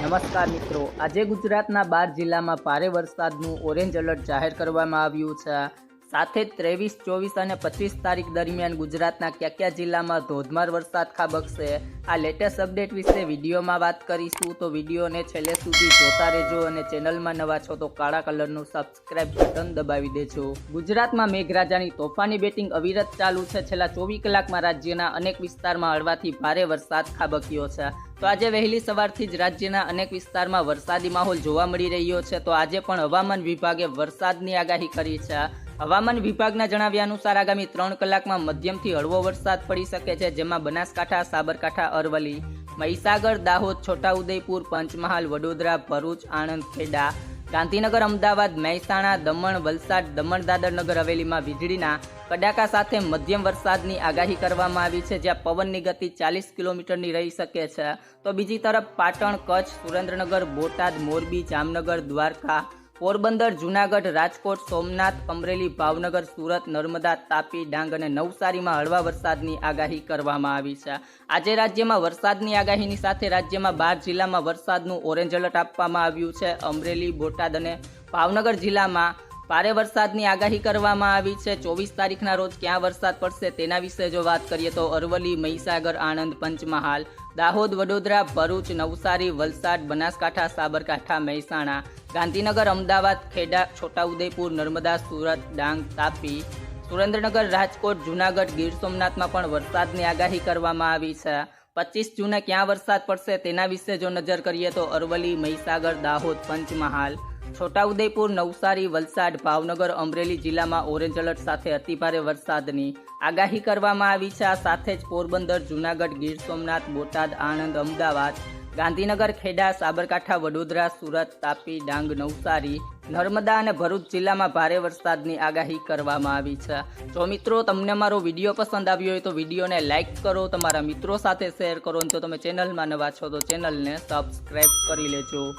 નમસ્કાર મિત્રો. આજે ગુજરાતના બાર જિલ્લામાં ભારે વરસાદનું ઓરેન્જ એલર્ટ જાહેર કરવામાં આવ્યું છે. સાથે ત્રેવીસ, ચોવીસ અને પચીસ તારીખ દરમિયાન ગુજરાતના કયા કયા જિલ્લામાં ધોધમાર વરસાદ ખાબકશે? આ લેટેસ્ટ અપડેટ વિશે વિડીયોમાં વાત કરીશું. તો વિડીયોને છેલ્લે સુધી જોતા રહેજો અને ચેનલમાં નવા છો તો કાળા કલરનું સબસ્ક્રાઇબ બટન દબાવી દેજો. ગુજરાતમાં મેઘરાજાની તોફાની બેટિંગ અવિરત ચાલુ છે. છેલ્લા ચોવીસ કલાકમાં રાજ્યના અનેક વિસ્તારમાં હળવાથી ભારે વરસાદ ખાબક્યો છે. તો આજે વહેલી સવારથી જ રાજ્યના અનેક વિસ્તારમાં વરસાદી માહોલ જોવા મળી રહ્યો છે. તો આજે પણ હવામાન વિભાગે વરસાદની આગાહી કરી છે. હવામાન વિભાગના જણાવ્યા અનુસાર આગામી ત્રણ કલાકમાં મધ્યમથી હળવો વરસાદ પડી શકે છે, જેમાં બનાસકાંઠા, સાબરકાંઠા, અરવલ્લી, મહીસાગર, દાહોદ, છોટાઉદેપુર, પંચમહાલ, વડોદરા, ભરૂચ, આણંદ, ખેડા, ગાંધીનગર, અમદાવાદ, મહેસાણા, દમણ, વલસાડ, દમણ દાદર નગર હવેલીમાં વીજળીના કડાકા સાથે મધ્યમ વરસાદની આગાહી કરવામાં આવી છે, જ્યાં પવનની ગતિ ચાલીસ કિલોમીટરની રહી શકે છે. તો બીજી તરફ પાટણ, કચ્છ, સુરેન્દ્રનગર, બોટાદ, મોરબી, જામનગર, દ્વારકા પોરબંદર, જુનાગઢ, રાજકોટ, સોમનાથ, અમરેલી, ભાવનગર, સુરત, નર્મદા, તાપી, ડાંગ અને નવસારીમાં હળવા વરસાદની આગાહી કરવામાં આવી છે. આજે રાજ્યમાં વરસાદની આગાહીની સાથે રાજ્યમાં બાર જિલ્લામાં વરસાદનું ઓરેન્જ એલર્ટ આપવામાં આવ્યું છે. અમરેલી, બોટાદ અને ભાવનગર જિલ્લામાં ભારે વરસાદની આગાહી કરવામાં આવી છે. ચોવીસ તારીખના રોજ ક્યાં વરસાદ પડશે તેના વિશે જો વાત કરીએ તો અરવલ્લી, મહીસાગર, આણંદ, પંચમહાલ, દાહોદ, વડોદરા, ભરૂચ, નવસારી, વલસાડ, બનાસકાંઠા, સાબરકાંઠા, મહેસાણા, ગાંધીનગર, અમદાવાદ, ખેડા, છોટાઉદેપુર, નર્મદા, સુરત, ડાંગ, તાપી, સુરેન્દ્રનગર, રાજકોટ, જૂનાગઢ, ગીર સોમનાથમાં પણ વરસાદની આગાહી કરવામાં આવી છે. પચીસ જૂને ક્યાં વરસાદ પડશે તેના વિશે જો નજર કરીએ તો અરવલ્લી, મહીસાગર, દાહોદ, પંચમહાલ છોટાઉદેપુર, નવસારી, વલસાડ, ભાવનગર, અમરેલી જિલ્લામાં ઓરેન્જ એલર્ટ સાથે અતિભારે વરસાદની આગાહી કરવામાં આવી છે. આ સાથે જ પોરબંદર, જૂનાગઢ, ગીર સોમનાથ, બોટાદ, આણંદ, અમદાવાદ, ગાંધીનગર, ખેડા, સાબરકાંઠા, વડોદરા, સુરત, તાપી, ડાંગ, નવસારી, નર્મદા અને ભરૂચ જિલ્લામાં ભારે વરસાદની આગાહી કરવામાં આવી છે. જો મિત્રો તમને મારો વીડિયો પસંદ આવ્યો હોય તો વિડીયોને લાઇક કરો, તમારા મિત્રો સાથે શેર કરો જો તમે ચેનલમાં નવા છો તો ચેનલને સબસ્ક્રાઈબ કરી લેજો.